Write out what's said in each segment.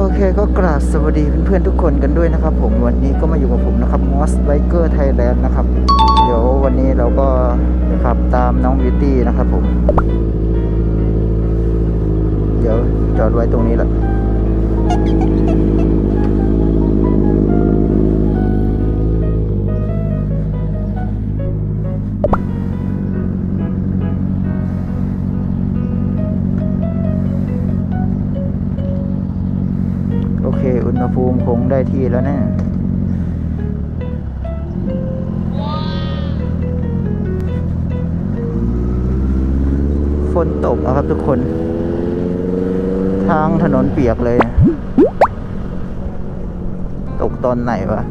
โอเคก็กราบสวัสดีเพื่อนๆทุกคนกันด้วยนะครับ ผมวันนี้ก็มาอยู่กับผมนะครับมอสไบเกอร์ไทยแลนด์นะครับ เดี๋ยววันนี้เราก็ขับตามน้องบิวตี้นะครับผม เดี๋ยวจอดไว้ตรงนี้แหละ ได้ที่แล้วนะฝนตกนะครับทุกคน ทางถนนเปียกเลย ตกตอนไหนวะ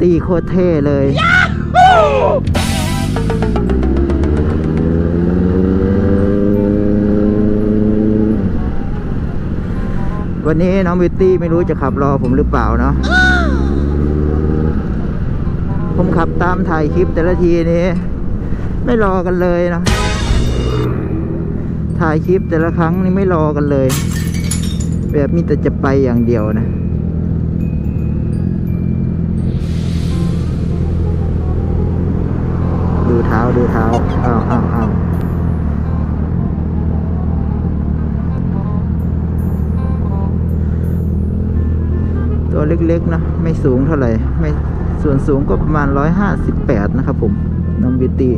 ตี้โคตรเท่เลย วันนี้น้องบิวตี้ไม่รู้จะขับรอผมหรือเปล่าเนาะ ผมขับตามถ่ายคลิปแต่ละทีนี้ ไม่รอกันเลยเนาะถ่ายคลิปแต่ละครั้งนี่ไม่รอกันเลย แบบมีแต่จะไปอย่างเดียวนะ เท้าดูเท้าอ้าวอ้าวอ้าวตัวเล็กๆนะ ไม่สูงเท่าไหร่ ไม่ส่วนสูงก็ประมาณ 158 นะครับผมน้องบิวตี้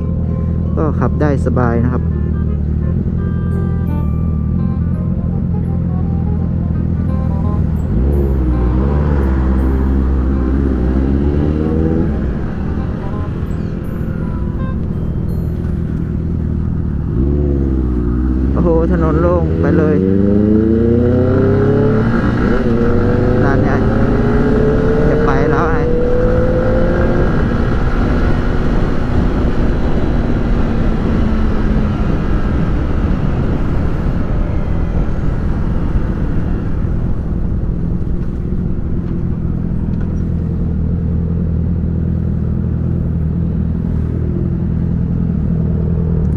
ก็ขับได้สบายนะครับ ไปเลยร้านเนี่ยจะไปแล้วไง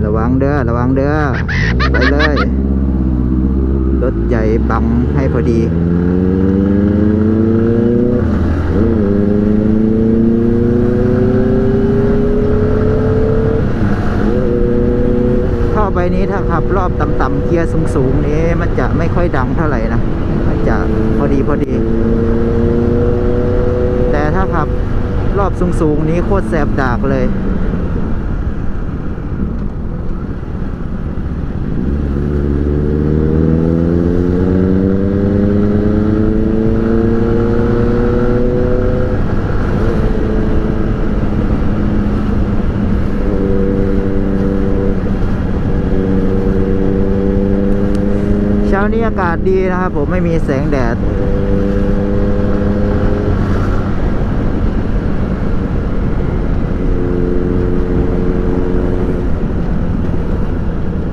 ระวังเด้อ ระวังเด้อ ไปเลย รถใหญ่บังให้พอดีข้าไปนี้ถ้าขับรอบต่ำๆเกียร์สูงๆนี้มันจะไม่ค่อยดังเท่าไหร่นะ มันจะพอดีพอดี แต่ถ้าขับรอบสูงๆนี้โคตรแสบดากเลย เช้านี้อากาศดีนะครับผมไม่มีแสงแดด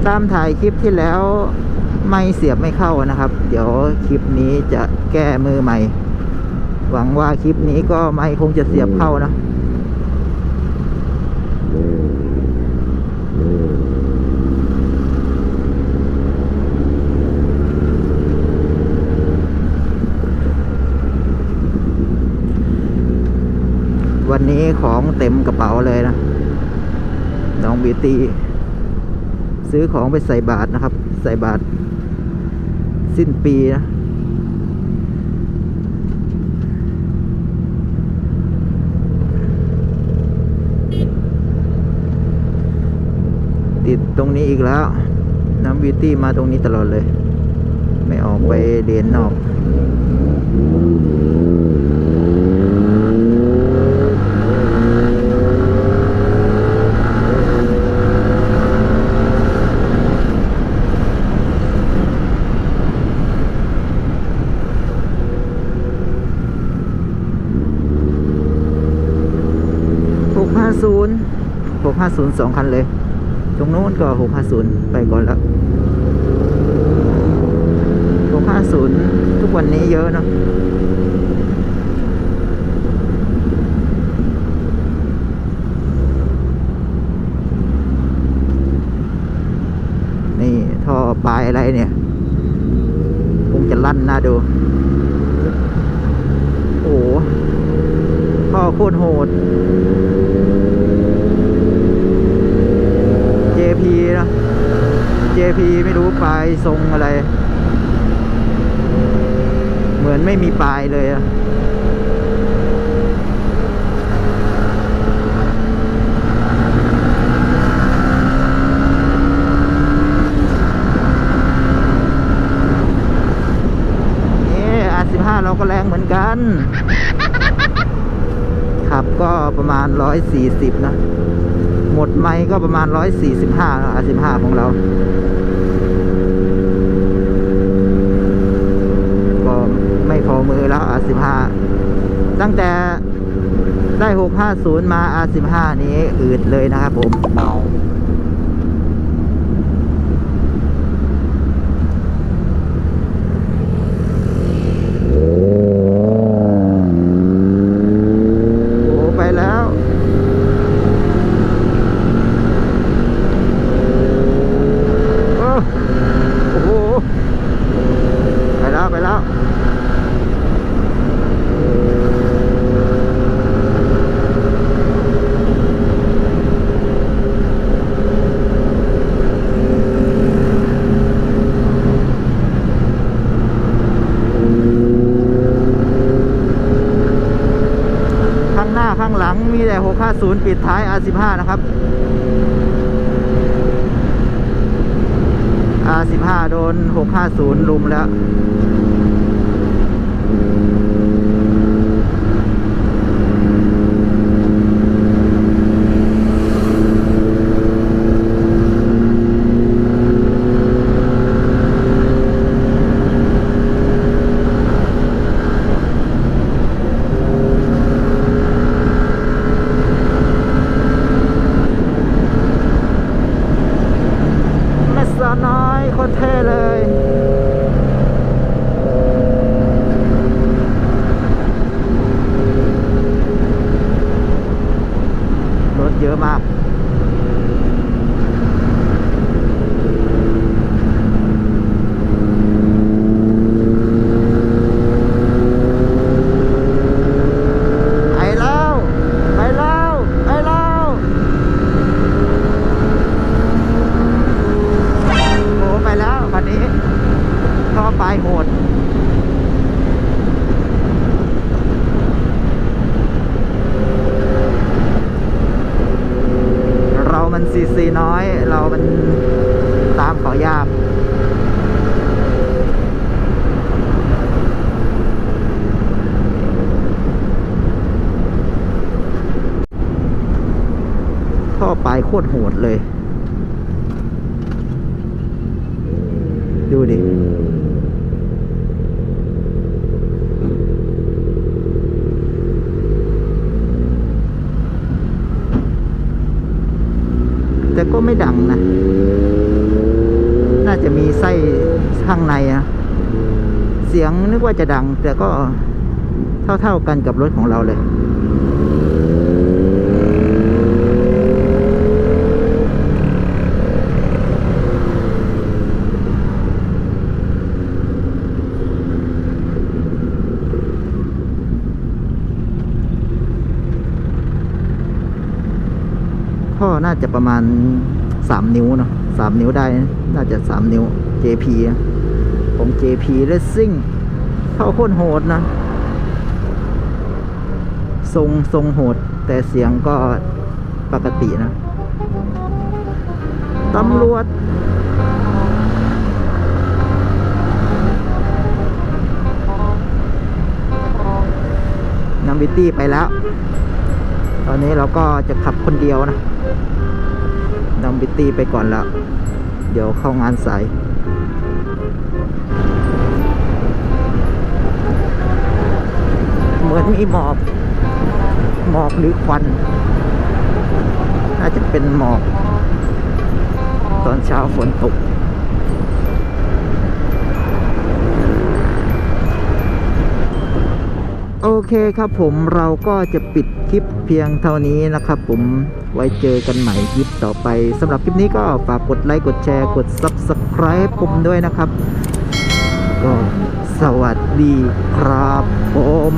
ตามถ่ายคลิปที่แล้วไม่เสียบไม่เข้านะครับ เดี๋ยวคลิปนี้จะแก้มือใหม่ หวังว่าคลิปนี้ก็ไม่คงจะเสียบเข้านะ วันนี้ของเต็มกระเป๋าเลยนะ น้องบิวตี้ซื้อของไปใส่บาทนะครับ ใส่บาท สิ้นปีนะติดตรงนี้อีกแล้ว น้ำบิวตี้มาตรงนี้ตลอดเลย ไม่ออกไปเรียนนอก หกห้าศูนย์หกห้าศูนย์สองคันเลย ตรงโน้นก็หกห้าศูนย์ไปก่อนแล้ว 650 ทุกวันนี้เยอะเนอะนี่ท่อปลายอะไรเนี่ยคงจะลั่นน่าดู โอ้โหท่อโคตรโหด JP นะ JP ไม่รู้ปลายทรงอะไร เหมือนไม่มีปลายเลยอะนี่ R15 เราก็แรงเหมือนกัน ขับก็ประมาณ 140 นะ หมดไม้ก็ประมาณ 145แล้ว R15 ของเรา ก็ไม่พอมือแล้ว R15 ตั้งแต่ได้ 650 มา R15 นี้อืดเลยนะครับผม โอ้ไปแล้ว โอ้โอ้โห ไปแล้ว ไปแล้ว ข้างหน้าข้างหลังมีแต่ 650 ปิดท้าย R15 นะครับ R15 โดน 650 ลุมแล้ว น้อยโคตรเท่เลย รถเยอะมาก ไปแล้ว ไปแล้ว ไปแล้ว โอ้ไปแล้วคันนี้ท่อปลายโหด เรา มันซีซีน้อย เรามันตามเขายากท่อปลายโคตรโหดเลย ดูดิ แต่ก็ไม่ดังนะ น่าจะมีไส้ข้างในนะเสียงนึกว่าจะดัง แต่ก็เท่าๆกันกับรถของเราเลย ท่อน่าจะประมาณสามนิ้วเนาะสามนิ้วได้ น่าจะสามนิ้ว JP นะของ JP Racing ท่อโคตรโหดนะ ทรงทรงโหด แต่เสียงก็ปกตินะ ตำรวจนำบิตตี้ไปแล้ว ตอนนี้เราก็จะขับคนเดียวนะนำบิตตี้ไปก่อนแล้ว เดี๋ยวเข้างานสายเหมือนมีหมอกหมอกหรือควัน น่าจะเป็นหมอก ตอนเช้าฝนตก โอเคครับผมเราก็จะปิดคลิปเพียงเท่านี้นะครับผมไว้เจอกันใหม่คลิปต่อไปสำหรับคลิปนี้ก็ฝากกดไลค์กดแชร์กด Subscribe ผมด้วยนะครับ ก็สวัสดีครับผม